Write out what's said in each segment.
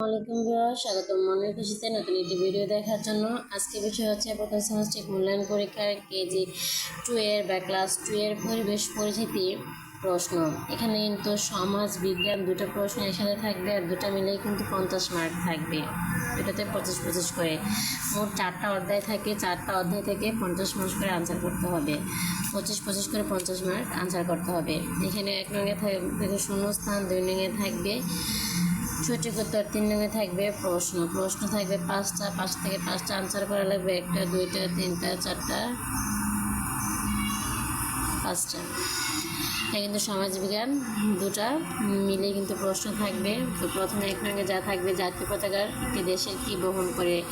Viewer স্বাগতম মনের খুশিতে নতুন একটি ভিডিও দেখার জন্য। আজকে বিষয় হচ্ছে প্রথম সেমিস্টার মূল্যায়ন পরীক্ষার কেজি টু এর বা ক্লাস টু এর পরিবেশ পরিচিতি প্রশ্ন। এখানে কিন্তু সমাজ, বিজ্ঞান দুটো প্রশ্ন একসাথে থাকবে আর দুটো মিলেই কিন্তু পঞ্চাশ মার্ক থাকবে। দুটোতে পঁচিশ পঁচিশ করে। মোট চারটা অধ্যায় থাকে, চারটা অধ্যায় থেকে পঞ্চাশ মার্ক করে আনসার করতে হবে। পঁচিশ পঁচিশ করে পঞ্চাশ মার্ক আনসার করতে হবে। এখানে এক নঙ্গে থাকবে শূন্যস্থান, দুই নঙ্গে থাকবে সঠিক উত্তর তিন নঙ্গে থাকবে প্রশ্ন। প্রশ্ন থাকবে পাঁচটা, পাঁচ থেকে পাঁচটা আনসার করা লাগবে। একটা, দুইটা, তিনটা, চারটা, পাঁচটা। এটা কিন্তু সমাজবিজ্ঞান দুটা। মিলে কিন্তু প্রশ্ন থাকবে। তো প্রথমে এক নঙ্গে যা থাকবে জাতীয় পতাকার একটি দেশের কি বহন করে,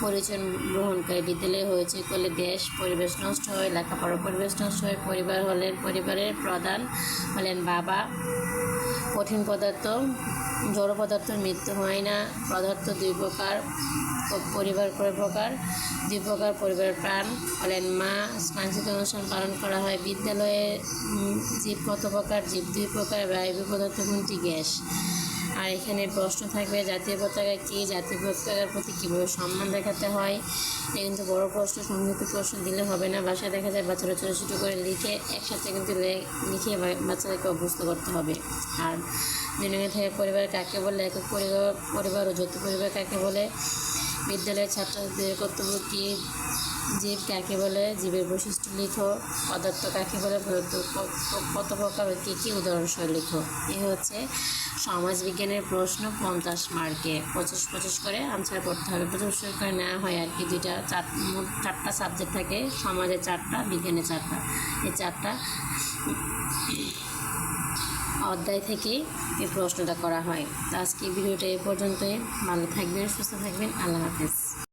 পরিচয় গ্রহণ করে বিদ্যালয় হয়েছে, করলে দেশ, পরিবেশ নষ্ট হয়, লেখাপড়া পরিবেশ নষ্ট হয়, পরিবার হলেন পরিবারের প্রধান হলেন বাবা। কঠিন পদার্থ, জড় পদার্থের মৃত্যু হয় না, পদার্থ দুই প্রকার, পরিবার কয় প্রকার, দুই প্রকার পরিবার প্রাণ হলেন মা সাংস্কৃতিক অনুষ্ঠান পালন করা হয়, বিদ্যালয়ে জীব কত প্রকার, জীব দুই প্রকার, বায়ু পদার্থ কোনটি গ্যাস। আর এখানে প্রশ্ন থাকবে, জাতীয় পতাকা কি? জাতীয় পতাকার প্রতি কীভাবে সম্মান দেখাতে হয়? কিন্তু বড় প্রশ্ন, সংক্ষিপ্ত প্রশ্ন দিলে হবে না। বাসায় দেখা যায় বাচ্চারা ছোটো ছোটো করে লিখে, একসাথে কিন্তু লিখে বাচ্চাদেরকে অভ্যস্ত করতে হবে। আর নম্বর থেকে পরিবার কাকে বলে, একক পরিবার পরিবার ও যৌথ পরিবার কাকে বলে? বিদ্যালয়ের ছাত্রছাত্রীদের কর্তব্য কী? জীব কাকে বলে? জীবের বৈশিষ্ট্য লিখো। পদার্থ কাকে বলে? কত প্রকার ও কী কী উদাহরণসহ লিখো। এ হচ্ছে সমাজ বিজ্ঞানের প্রশ্ন পঞ্চাশ মার্কে। পঁচিশ পঁচিশ করে আনসার করতে হবে। পঁচিশ করে নেওয়া হয় আর কি দুইটা, চার চারটা সাবজেক্ট থাকে। সমাজে চারটা বিজ্ঞানে চারটা। এই চারটা অধ্যায় থেকে এই প্রশ্নটা করা হয়। আজকে ভিডিওটা এ পর্যন্তই। ভালো থাকবেন, সুস্থ থাকবেন। আল্লাহ হাফেজ।